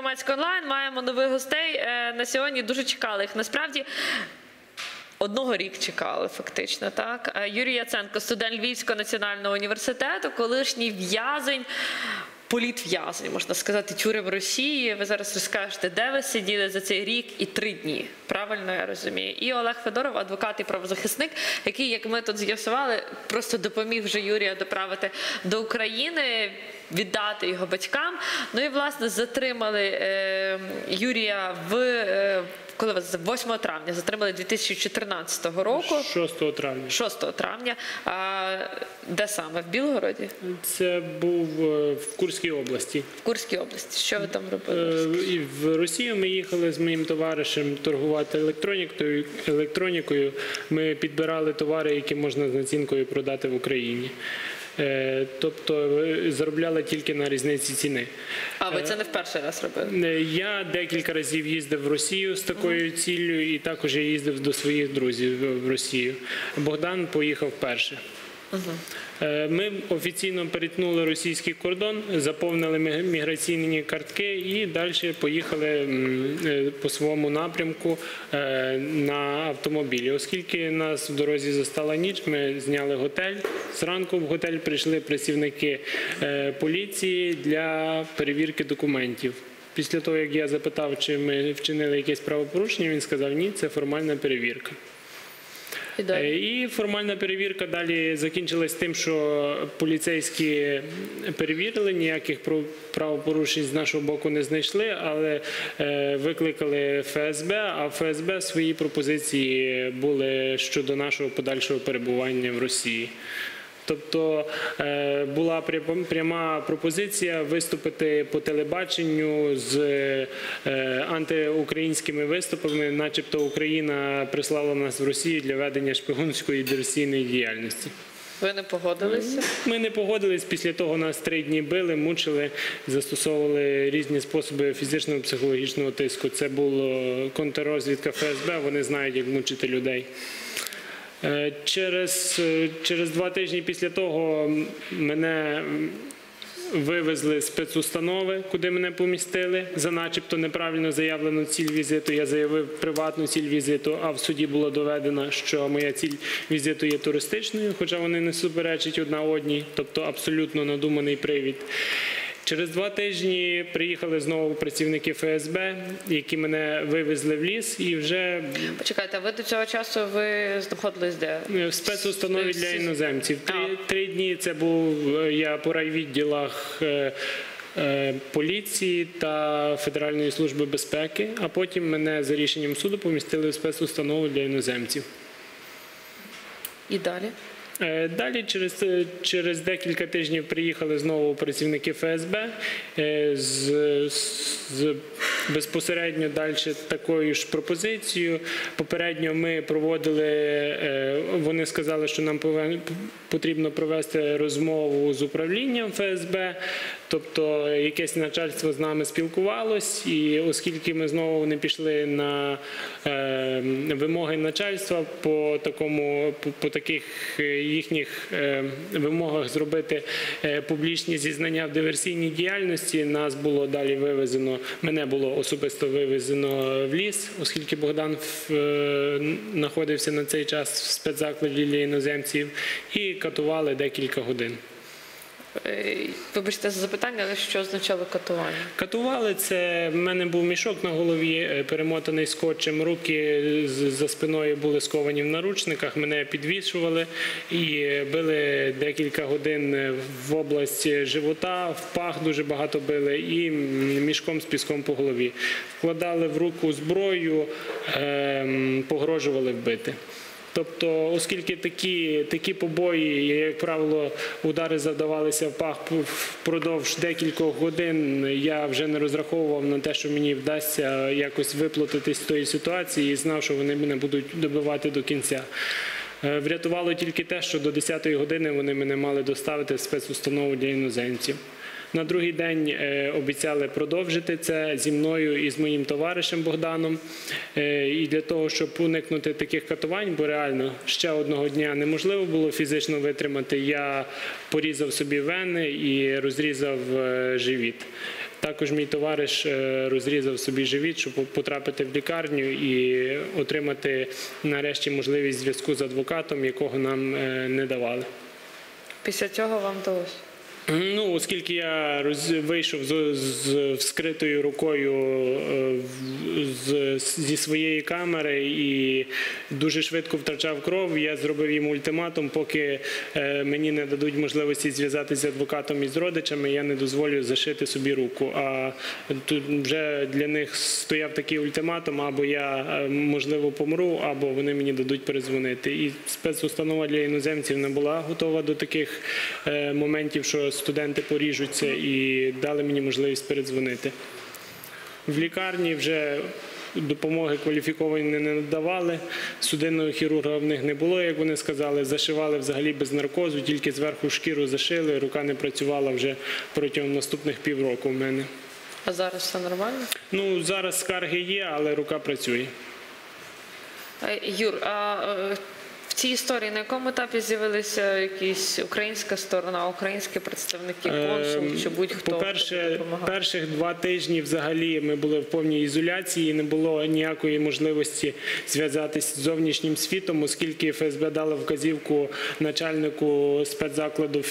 громадський онлайн. Маємо нових гостей е, на сьогодні. Дуже чекали їх. Насправді. Одного рік чекали, фактично, так. Е, Юрій Яценко, студент Львівського національного університету, колишній в'язень, політв'язень, можна сказати, тюрем Росії. Ви зараз розкажете, де ви сиділи за цей рік і три дні. Правильно я розумію. І Олег Федоров, адвокат і правозахисник, який, як ми тут з'ясували, просто допоміг вже Юрія доправити до України, віддати його батькам. Ну і власне затримали е, Юрія в. Е, коли вас 8 травня затримали 2014 року, 6 травня. 6 травня. А, де саме? В Білгороді? Це був е, в Курській області. В Курській області. Що ви там робили? І в Росію ми їхали з моїм товаришем торгувати електронікою. електронікою. Ми підбирали товари, які можна з націнкою продати в Україні. Е, Тобто е, заробляли тільки на різниці ціни. А ви це не в перший раз робили? Е, Я декілька разів їздив в Росію з такою ціллю, і також я їздив до своїх друзів в Росію. Богдан поїхав перше. Е, Ми офіційно перетнули російський кордон, заповнили міграційні картки і далі поїхали е, по своєму напрямку е, на автомобілі. Оскільки нас в дорозі застала ніч, ми зняли готель. Зранку в готель прийшли працівники поліції для перевірки документів. Після того, як я запитав, чи ми вчинили якесь правопорушення, він сказав, ні, це формальна перевірка. Е, І формальна перевірка далі закінчилась тим, що поліцейські перевірили, ніяких правопорушень з нашого боку не знайшли, але е, викликали ФСБ, а ФСБ свої пропозиції були щодо нашого подальшого перебування в Росії. Тобто е, була пря- пряма пропозиція виступити по телебаченню з е, антиукраїнськими виступами, начебто Україна прислала нас в Росію для ведення шпигунської диверсійної діяльності. Ви не погодилися? Ми не погодились. Після того нас три дні били, мучили, застосовували різні способи фізичного психологічного тиску. Це була контррозвідка ФСБ. Вони знають, як мучити людей. Е, Через, е, через два тижні після того мене вивезли з спецустанови, куди мене помістили за начебто неправильно заявлену ціль візиту. Я заявив приватну ціль візиту, а в суді було доведено, що моя ціль візиту є туристичною, хоча вони не суперечать одна одній, тобто абсолютно надуманий привід. Через два тижні приїхали знову працівники ФСБ, які мене вивезли в ліс, і вже Почекайте, а ви до цього часу ви знаходились де? в спецустанові для іноземців. Три, три дні це був е, я по райвідділах е, е, поліції та Федеральної служби безпеки, а потім мене за рішенням суду помістили в спецустанову для іноземців. І далі? Е, Далі через, е, через декілька тижнів приїхали знову працівники ФСБ е, з, з безпосередньо далі такою ж пропозицією. Попередньо ми проводили, вони сказали, що нам потрібно провести розмову з управлінням ФСБ. Тобто якесь начальство з нами спілкувалось, і оскільки ми знову не пішли на е, вимоги начальства по такому по, по таких е, їхніх е, вимогах зробити е, публічні зізнання в диверсійній діяльності, нас було далі вивезено. Мене було особисто вивезено в ліс, оскільки Богдан е, знаходився на цей час в спецзакладі для іноземців, і катували декілька годин. Е, Вибачте за запитання, але що означало катування? Катували це. В мене був мішок на голові, е, перемотаний скотчем. Руки за спиною були сковані в наручниках. Мене підвішували і били декілька годин е, в область живота, в пах дуже багато били, і мішком з піском по голові. Вкладали в руку зброю, погрожували вбити. Тобто, оскільки такі, такі побої, як правило, удари завдавалися в пах впродовж декількох годин, я вже не розраховував на те, що мені вдасться якось виплатитись з тої ситуації і знав, що вони мене будуть добивати до кінця. Е, Врятувало тільки те, що до 10-ї години вони мене мали доставити в спецустанову для іноземців. На другий день е, обіцяли продовжити це зі мною і з моїм товаришем Богданом. Е, І для того, щоб уникнути таких катувань, бо реально ще одного дня неможливо було фізично витримати, я порізав собі вени і розрізав е, живіт. Також мій товариш розрізав собі живіт, щоб потрапити в лікарню і отримати нарешті можливість зв'язку з адвокатом, якого нам не давали. Після цього вам вдалося. Ну, оскільки я роз... вийшов з, з вскритою рукою е, з, зі своєї камери і дуже швидко втрачав кров, я зробив їм ультиматум, поки е, мені не дадуть можливості зв'язатися з адвокатом і з родичами, я не дозволю зашити собі руку. А тут вже для них стояв такий ультиматум, або я е, можливо помру, або вони мені дадуть перезвонити. І спецустанова для іноземців не була готова до таких моментів, що студенти поріжуться, і дали мені можливість передзвонити. В лікарні вже допомоги кваліфікованої не надавали. Судинного хірурга в них не було, як вони сказали. Зашивали взагалі без наркозу, тільки зверху шкіру зашили. Рука не працювала вже протягом наступних півроку в мене. А зараз все нормально? Ну зараз скарги є, але рука працює. Е, Юр, а е, цій історії на якому етапі з'явилися якісь українська сторона, українські представники, консул Ем, чи будь-хто? По-перше, перших два тижні взагалі ми були в повній ізоляції, не було ніякої можливості зв'язатися з зовнішнім світом, оскільки ФСБ дала вказівку начальнику спецзакладу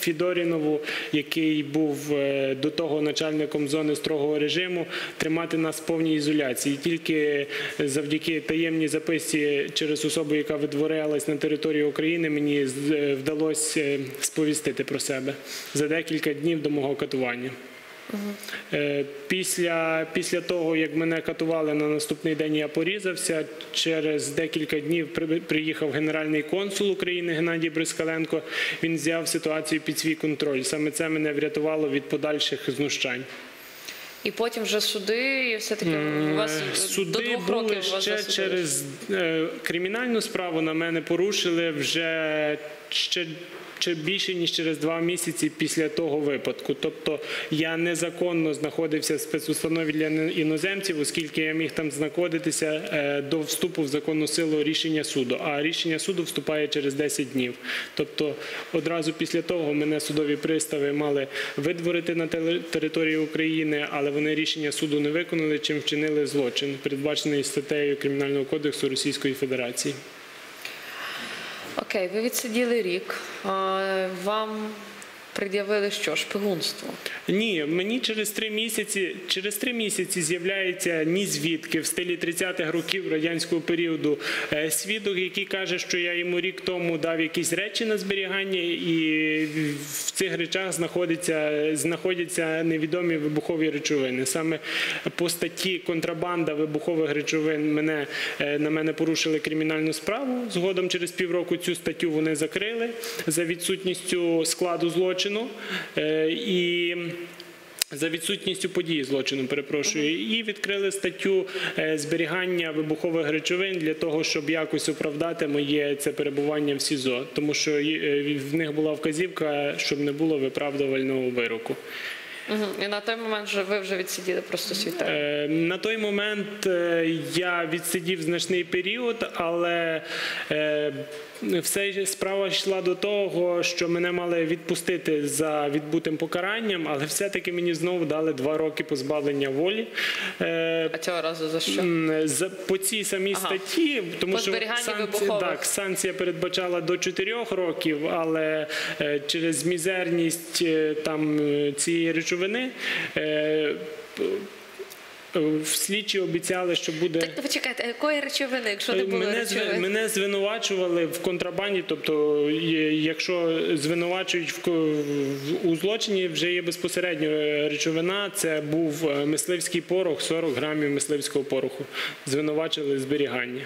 Фідорінову, який був е, до того начальником зони строгого режиму, тримати нас в повній ізоляції. Тільки завдяки таємній записці через особу, яка видворялась на території України, мені е, вдалося е, сповістити про себе за декілька днів до мого катування. Е, Після, після того, як мене катували на наступний день, я порізався. Через декілька днів приїхав генеральний консул України Геннадій Брискаленко. Він взяв ситуацію під свій контроль. Саме це мене врятувало від подальших знущань. І потім вже суди, і все-таки у вас суди до двох були років ще вас через е, кримінальну справу на мене порушили вже ще. Чи більше ніж через два місяці після того випадку, тобто я незаконно знаходився в спецустанові для іноземців, оскільки я міг там знаходитися е, до вступу в законну силу рішення суду. А рішення суду вступає через 10 днів. Тобто, одразу після того мене судові пристави мали видворити на території України, але вони рішення суду не виконали, чим вчинили злочин, передбачений статтею Кримінального кодексу Російської Федерації. Окей, ви відсиділи рік. А, Вам пред'явили що? Шпигунство. Ні, мені через три місяці, через три місяці з'являється ні звідки в стилі 30-х років радянського періоду е, свідок, який каже, що я йому рік тому дав якісь речі на зберігання, і в цих речах знаходяться, знаходяться невідомі вибухові речовини. Саме по статті контрабанда вибухових речовин мене е, на мене порушили кримінальну справу. Згодом через півроку цю статтю вони закрили за відсутністю складу злочину. Е, І за відсутністю події злочину, перепрошую, і відкрили статтю е, зберігання вибухових речовин для того, щоб якось оправдати моє це перебування в СІЗО, тому що е, в них була вказівка, щоб не було виправдувального вироку. І на той момент вже ви вже відсиділи просто. Е, На той момент я відсидів значний період, але все справа йшла до того, що мене мали відпустити за відбутим покаранням, але все-таки мені знову дали два роки позбавлення волі. Е, А цього разу за що? По цій самій Ага. статті, тому По що санкція, так, санкція передбачала до 4 років, але е, через мізерність е, там цієї речовини. Е, е, в слідчі обіцяли, що буде Так почекайте, а якої речовини, якщо не було мене, речовини? мене звинувачували в контрабанді. Тобто, якщо звинувачують в, в- у злочині, вже є безпосередньо е, речовина. Це був е, мисливський порох, 40 грамів мисливського пороху. Звинувачили в зберіганні.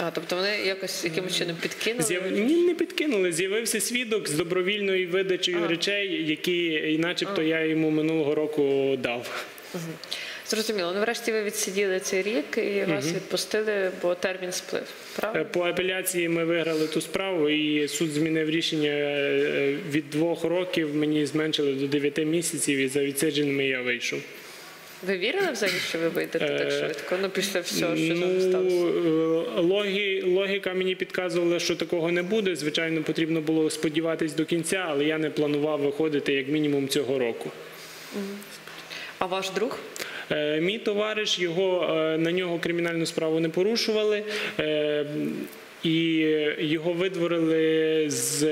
А, тобто вони якось якимось чином підкинули? З'яв... Ні, не підкинули. З'явився свідок з добровільною видачею Ага. речей, які, і начебто, я йому минулого року дав. Зрозуміло. Ну, врешті ви відсиділи цей рік і вас відпустили, бо термін сплив. Е, Правда? По апеляції ми виграли ту справу, і суд змінив рішення е, від двох років. Мені зменшили до 9 місяців, і за відсидженими я вийшов. Ви вірили взагалі, що ви вийдете так Е, швидко? Ну, після всього, що Ну, сталося? е, логі, логіка мені підказувала, що такого не буде. Звичайно, потрібно було сподіватись до кінця, але я не планував виходити як мінімум цього року. А ваш друг? Е, Мій товариш його е, на нього кримінальну справу не порушували. е, І його видворили з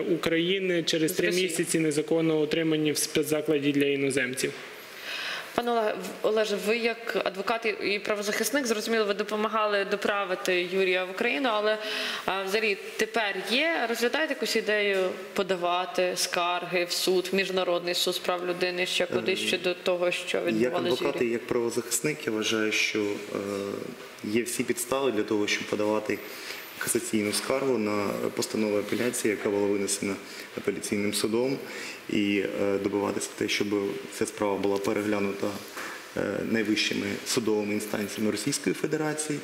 України через три місяці незаконно отримані в спецзакладі для іноземців. Пане Олеже, ви як адвокат і правозахисник, зрозуміло, ви допомагали доправити Юрія в Україну, але взагалі тепер є, розглядаєте якусь ідею подавати скарги в суд, в міжнародний суд з прав людини ще кудись щодо того, що Як відбувалося з адвокат і як правозахисник, я вважаю, що е, є всі підстави для того, щоб подавати касаційну скаргу на постанову апеляції, яка була винесена апеляційним судом, і е, добиватися те, щоб ця справа була переглянута е, найвищими судовими інстанціями Російської Федерації.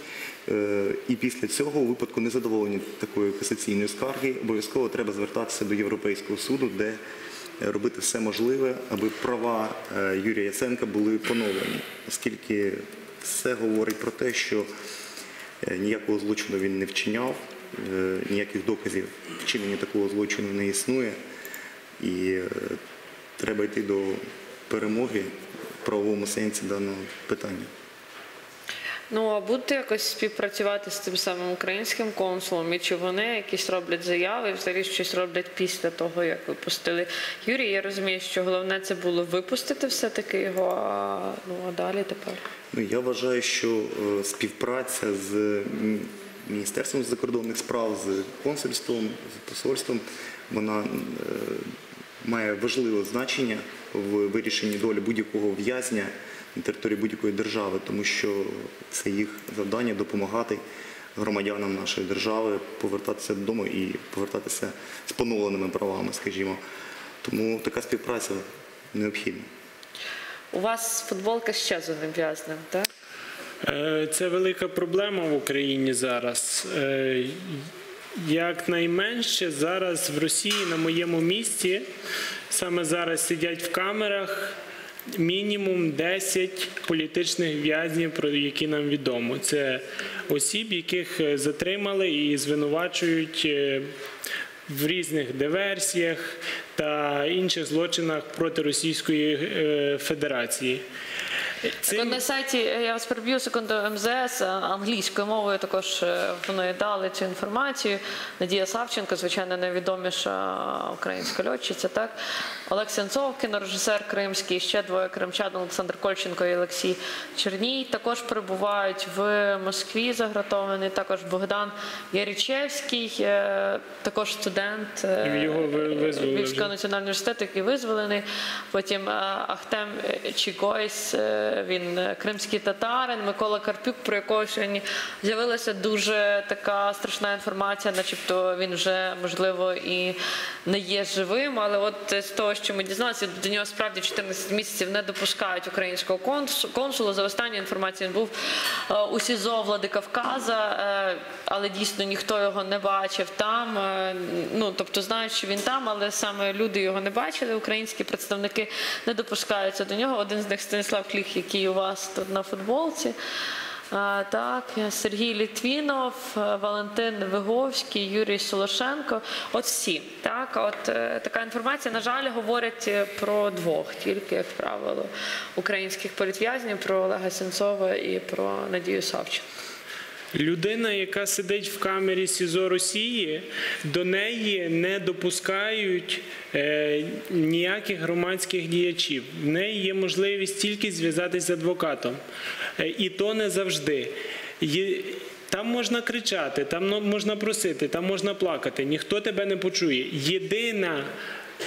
Е, І після цього, у випадку незадоволення такої касаційної скарги, обов'язково треба звертатися до Європейського суду, де робити все можливе, аби права Юрія Яценка були поновлені, оскільки все говорить про те, що ніякого злочину він не вчиняв, е, ніяких доказів вчинення такого злочину не існує, і е, треба йти до перемоги в правовому сенсі даного питання. Ну а будете якось співпрацювати з тим самим українським консулом, і чи вони якісь роблять заяви, взагалі щось роблять після того, як випустили Юрія? Я розумію, що головне це було випустити все-таки його, а ну а далі тепер. Ну, я вважаю, що е, співпраця з Міністерством закордонних справ, з консульством, з посольством, вона е, має важливе значення в вирішенні долі будь-якого в'язня на території будь-якої держави, тому що це їх завдання допомагати громадянам нашої держави повертатися додому і повертатися з поновленими правами, скажімо. Тому така співпраця необхідна. У вас футболка ще з одним в'язнем, так? Е, Це велика проблема в Україні зараз. Е, Якнайменше зараз в Росії на моєму місці саме зараз сидять в камерах мінімум 10 політичних в'язнів, про які нам відомо. Це осіб, яких е, затримали і звинувачують е, в різних диверсіях та інших злочинах проти Російської е, Так, на сайті е, я вас переб'ю секунду МЗС англійською мовою також е, вони дали цю інформацію. Надія Савченко, звичайно, найвідоміша українська льотчиця. Так Олег Сенцов, кінорежисер кримський, ще двоє кримчан Олександр Кольченко і Олексій Черній. Також перебувають в Москві загратований. Також Богдан Ярічевський, е, також студент е, Його Львівського національного університету, який визволений. Потім е, Ахтем е, Чігойс, е, він е, кримський татарин, Микола Карпюк, про якого сьогодні з'явилася дуже така страшна інформація, начебто він вже можливо і не є живим. Але от з того, що ми дізналися, до нього справді 14 місяців не допускають українського консу- консула. За останню інформацію він був е, у СІЗО Владикавказа, е, але дійсно ніхто його не бачив там. Ну тобто знають, що він там, але саме люди його не бачили. Українські представники не допускаються до нього. Один з них Станіслав Кліх, який у вас тут на футболці. Так, Сергій Літвінов, е, Валентин Виговський, Юрій Солошенко. От всі. Так, от е, така інформація, на жаль, говорять е, про двох, тільки, як правило, українських політв'язнів, про Олега Сенцова і про Надію Савченко. Людина, яка сидить в камері СІЗО Росії, до неї не допускають е, ніяких громадських діячів. В неї є можливість тільки зв'язатись з адвокатом. Е, і то не завжди. Є- Там можна кричати, там можна просити, там можна плакати. Ніхто тебе не почує. Єдина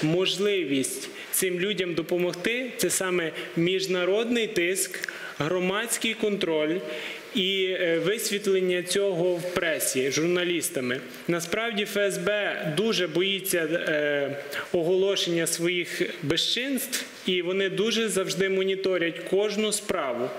можливість цим людям допомогти це саме міжнародний тиск, громадський контроль і е, висвітлення цього в пресі журналістами. Насправді фСБ дуже боїться е, оголошення своїх безчинств, і вони дуже завжди моніторять кожну справу.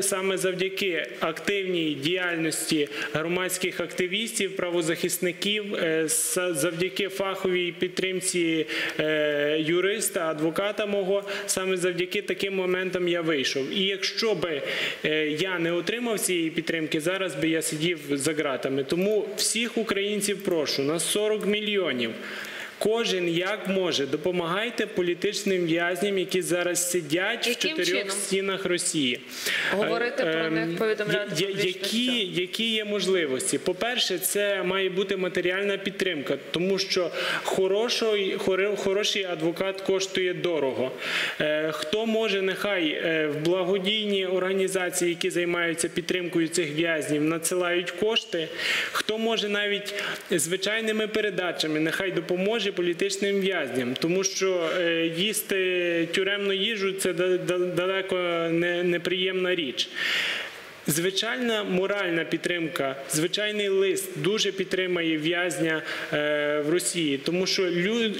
Саме завдяки активній діяльності громадських активістів, правозахисників, е, завдяки фаховій підтримці е, юриста, адвоката мого, саме завдяки таким моментам я вийшов. І якщо би е, я не отримав цієї підтримки, зараз би я сидів за ґратами. Тому всіх українців прошу, нас 40 мільйонів. Кожен як може, допомагайте політичним в'язням, які зараз сидять в чотирьох чином? стінах Росії. Говорити про Ем, них, повідомляти я- які, які є можливості? По-перше, це має бути матеріальна підтримка, тому що хороший, хороший адвокат коштує дорого. Е, Хто може, нехай е, в благодійні організації, які займаються підтримкою цих в'язнів, надсилають кошти. Хто може навіть звичайними передачами, нехай допоможе політичним в'язням, тому що е, їсти тюремну їжу це да- да- далеко неприємна річ. Звичайна моральна підтримка, звичайний лист дуже підтримає в'язня е, в Росії, тому що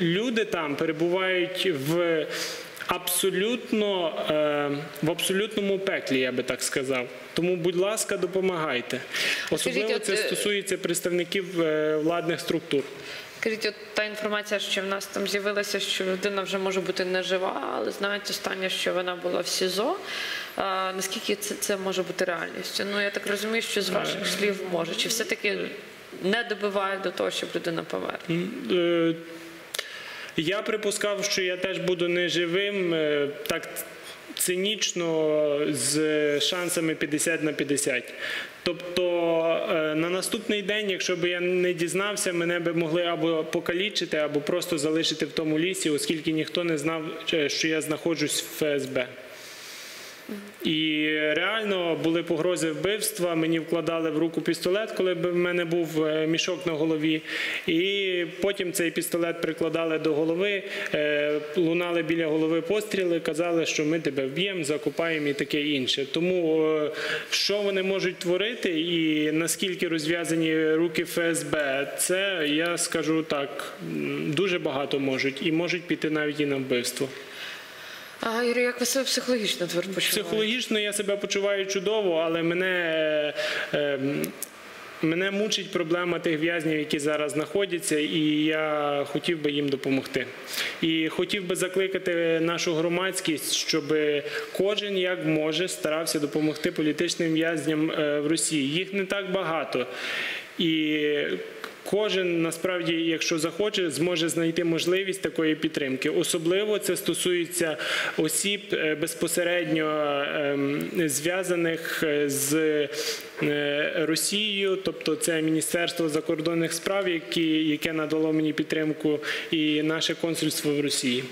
люди там перебувають в абсолютно е, в абсолютному пеклі, я би так сказав. Тому, будь ласка, допомагайте. Особливо це стосується представників владних структур. Скажіть, от та інформація, що в нас там з'явилася, що людина вже може бути не жива, але знають останнє, що вона була в СІЗО. А, наскільки це, це може бути реальністю? Ну я так розумію, що з ваших слів може, чи все-таки не добивають до того, щоб людина померла? Е, Я припускав, що я теж буду неживим, е, так цинічно з шансами 50 на 50. Тобто е, на наступний день, якщо б я не дізнався, мене б могли або покалічити, або просто залишити в тому лісі, оскільки ніхто не знав, е, що я знаходжусь в ФСБ. І реально були погрози вбивства. Мені вкладали в руку пістолет, коли в мене був е, мішок на голові. І потім цей пістолет прикладали до голови, е, лунали біля голови постріли, казали, що ми тебе вб'ємо, закопаємо і таке інше. Тому е, що вони можуть творити, і наскільки розв'язані руки ФСБ, це я скажу так, дуже багато можуть і можуть піти навіть і на вбивство. А Юрій, як ви себе психологічно тепер почуваєте? Психологічно я себе почуваю чудово, але мене, е, мене мучить проблема тих в'язнів, які зараз знаходяться, і я хотів би їм допомогти. І хотів би закликати нашу громадськість, щоб кожен як може старався допомогти політичним в'язням е, в Росії. Їх не так багато. І Кожен насправді, якщо захоче, зможе знайти можливість такої підтримки. Особливо це стосується осіб е, безпосередньо ем, зв'язаних е, з е, Росією, тобто це Міністерство закордонних справ, яке надало мені підтримку, і наше консульство в Росії.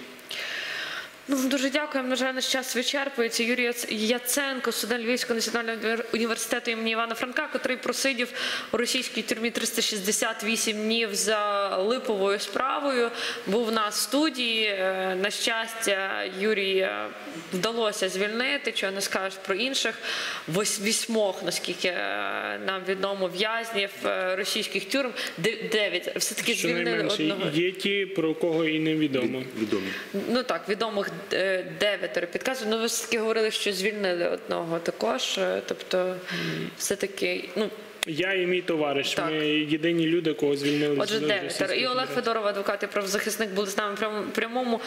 Ну, дуже дякуємо. На жаль, наш час вичерпується. Юрій Яц- Яценко, студент Львівського національного університету імені Івана Франка, котрий просидів у російській тюрмі 368 днів за липовою справою, був на студії. Е, На щастя, Юрія вдалося звільнити, чого не скажеш про інших вось- вісьмох, наскільки е, нам відомо, в'язнів е, російських тюрм. Дев'ять. Все-таки звільнили одного. є ті, про кого і невідомо. Відомі. Ну так, відомих е, дев'ятеро підказів. Ну ви ж таки говорили, що звільнили одного також. е, Тобто, все-таки, ну Я і мій товариш. Так. Ми єдині люди, кого звільнили. отже, з І Олег. Федоров, адвокат і правозахисник, були з нами в прямому-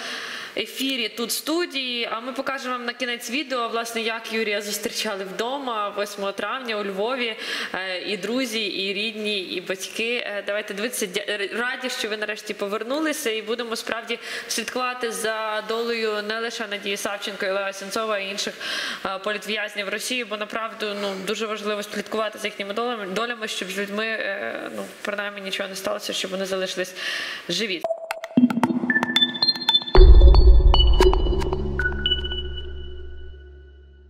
ефірі тут в студії. А ми покажемо вам на кінець відео, власне, як Юрія зустрічали вдома 8 травня у Львові. Е, І друзі, і рідні, і батьки. Е, Давайте дивитися. Раді, що ви нарешті повернулися, і будемо справді слідкувати за долею не лише Надії Савченко, і Лева Сенцова, а інших е, політв'язнів Росії, бо направду ну дуже важливо слідкувати за їхніми долями, долями, щоб з людьми е, ну принаймні нічого не сталося, щоб вони залишились живі.